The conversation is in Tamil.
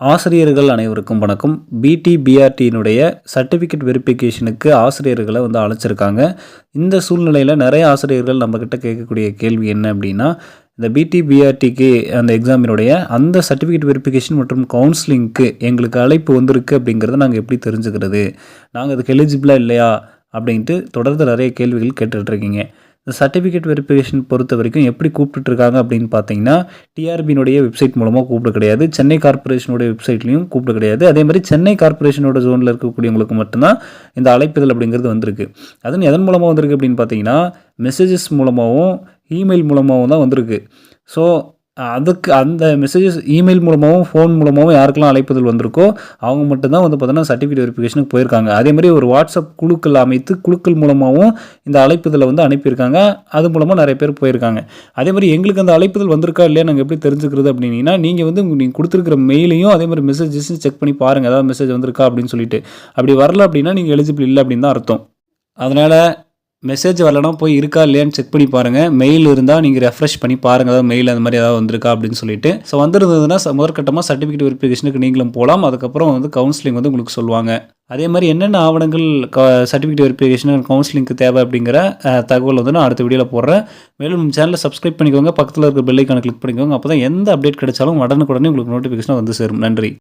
ஆசிரியர்கள் அனைவருக்கும் வணக்கம். பிடி பிஆர்டியினுடைய சர்டிஃபிகேட் வெரிஃபிகேஷனுக்கு ஆசிரியர்களை வந்து அழைச்சிருக்காங்க. இந்த சூழ்நிலையில் நிறைய ஆசிரியர்கள் நம்மக்கிட்ட கேட்கக்கூடிய கேள்வி என்ன அப்படின்னா இந்த பிடி பிஆர்டிக்கு அந்த எக்ஸாமினுடைய அந்த சர்டிஃபிகேட் வெரிஃபிகேஷன் மற்றும் கவுன்சிலிங்க்கு எங்களுக்கு அழைப்பு வந்திருக்கு அப்படிங்கிறத நாங்கள் எப்படி தெரிஞ்சுக்கிறது? நாங்கள் அதுக்கு எலிஜிபிளாக இல்லையா? அப்படின்ட்டு தொடர்ந்து நிறைய கேள்விகள் கேட்டுட்ருக்கீங்க இந்த சர்டிஃபிகேட் வெரிஃபிகேஷன் பொறுத்த வரைக்கும் எப்படி கூப்பிட்டுருக்காங்க அப்படின்னு பார்த்தீங்கன்னா டிஆர்பியினுடைய வெப்சைட் மூலமாக கூப்பிட கிடையாது. சென்னை கார்ப்பரேஷனுடைய வெப்சைட்லையும் கூப்பிட கிடையாது. அதே மாதிரி சென்னை கார்ப்பரேஷனோட ஜோனில் இருக்கக்கூடியவங்களுக்கு மட்டும்தான் இந்த அழைப்புதல் அப்படிங்கிறது வந்திருக்கு. அதுவும் எதன் மூலமாக வந்திருக்கு அப்படின்னு பார்த்தீங்கன்னா மெசேஜஸ் மூலமாகவும் இமெயில் மூலமாகவும் தான் வந்திருக்கு. ஸோ அதுக்கு அந்த மெசேஜஸ் இமெயில் மூலமாகவும் ஃபோன் மூலமாகவும் யாருக்கெல்லாம் அழைப்புதல் வந்திருக்கோ அவங்க மட்டும்தான் வந்து பார்த்தோன்னா சர்டிஃபிகேட் வெரிஃபிகேஷனுக்கு போயிருக்காங்க. அதே மாதிரி ஒரு வாட்ஸ்அப் குழுக்கள் அமைத்து குழுக்கள் மூலமாகவும் இந்த அழைப்புதலை வந்து அனுப்பியிருக்காங்க. அது மூலமாக நிறைய பேர் போயிருக்காங்க. அதே மாதிரி எங்களுக்கு அந்த அழைப்புதல் வந்திருக்கா இல்லையா நாங்கள் எப்படி தெரிஞ்சுக்கிறது அப்படின்னா நீங்கள் வந்து நீங்கள் கொடுத்துருக்கிற மெயிலையும் அதே மாதிரி மெசேஜஸும் செக் பண்ணி பாருங்கள் ஏதாவது மெசேஜ் வந்திருக்கா அப்படின்னு சொல்லிட்டு. அப்படி வரல அப்படின்னா நீங்கள் எலிஜிபிள் இல்லை அப்படின்னு தான் அர்த்தம். அதனால் மெசேஜ் வரலனா போய் இருக்கா இல்லையான்னு செக் பண்ணி பாருங்கள் மெயில் இருந்தால் நீங்கள் ரெஃப்ரெஷ் பண்ணி பாருங்கள் ஏதாவது மெயில் அந்த மாதிரி ஏதாவது வந்திருக்கா அப்படின்னு சொல்லிட்டு. ஸோ வந்திருந்ததுன்னா முதற்கட்டமாக சர்டிஃபிகேட் வெரிஃபிகேஷனுக்கு நீங்களும் போகலாம் அதுக்கப்புறம் வந்து கவுன்சிலிங் வந்து உங்களுக்கு சொல்லுவாங்க. அதே மாதிரி என்னென்ன ஆவணங்கள் க சர்டிஃபிகேட் வெரிஃபிகேஷன் கவுன்சிலிங்க்கு தேவை அப்படிங்கிற தகவல் வந்து நான் அடுத்த வீடியோவில் போடுறேன். மேலும் சேனலை சப்ஸ்கிரைப் பண்ணிக்கோங்க. பக்கத்தில் இருக்கிற பெல்லைக்கான கிளிக் பண்ணிக்கோங்க. அப்போ தான் எந்த அப்டேட் கிடைச்சாலும் உடனுக்குடனே உங்களுக்கு நோட்டிஃபிகேஷன் வந்து சேரும். நன்றி.